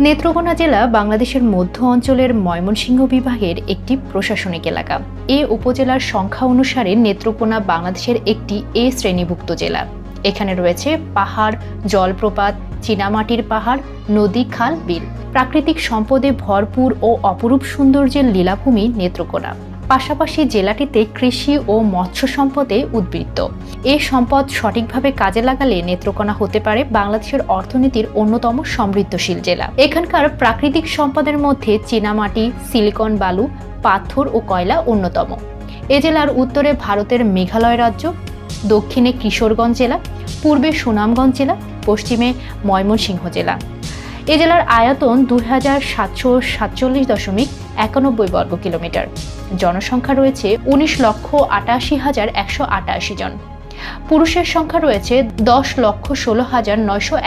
নেত্রকোনা জেলা বাংলাদেশের মধ্য অঞ্চলের ময়মনসিংহ বিভাগের একটি প্রশাসনিক এলাকা। এ উপজেলার সংখ্যা অনুসারে নেত্রকোনা বাংলাদেশের একটি এ শ্রেণীভুক্ত জেলা। এখানে রয়েছে পাহাড়, জলপ্রপাত, চীনামাটির পাহাড়, নদী, খাল, বিল। প্রাকৃতিক সম্পদে ভরপুর ও অপরূপ সৌন্দর্যের লীলাভূমি নেত্রকোনা। পাশাপাশি জেলাটিতে কৃষি ও মৎস্য সম্পদে উদ্বৃত্ত। এ সম্পদ সঠিকভাবে কাজে লাগালে নেত্রকোনা হতে পারে বাংলাদেশের অর্থনীতির অন্যতম সমৃদ্ধশীল জেলা। এখানকার প্রাকৃতিক সম্পদের মধ্যে চীনামাটি, সিলিকন বালু, পাথর ও কয়লা অন্যতম। এ জেলার উত্তরে ভারতের মেঘালয় রাজ্য, দক্ষিণে কিশোরগঞ্জ জেলা, পূর্বে সুনামগঞ্জ জেলা, পশ্চিমে ময়মনসিংহ জেলা। এ জেলার আয়তন দুই হাজার সাতশো সাতচল্লিশ দশমিক একানব্বই বর্গ কিলোমিটার। জনসংখ্যা রয়েছে উনিশ লক্ষ আটাশি হাজার একশো আটাশি জন। পুরুষের সংখ্যা রয়েছে দশ লক্ষ ষোলো হাজার নয়শো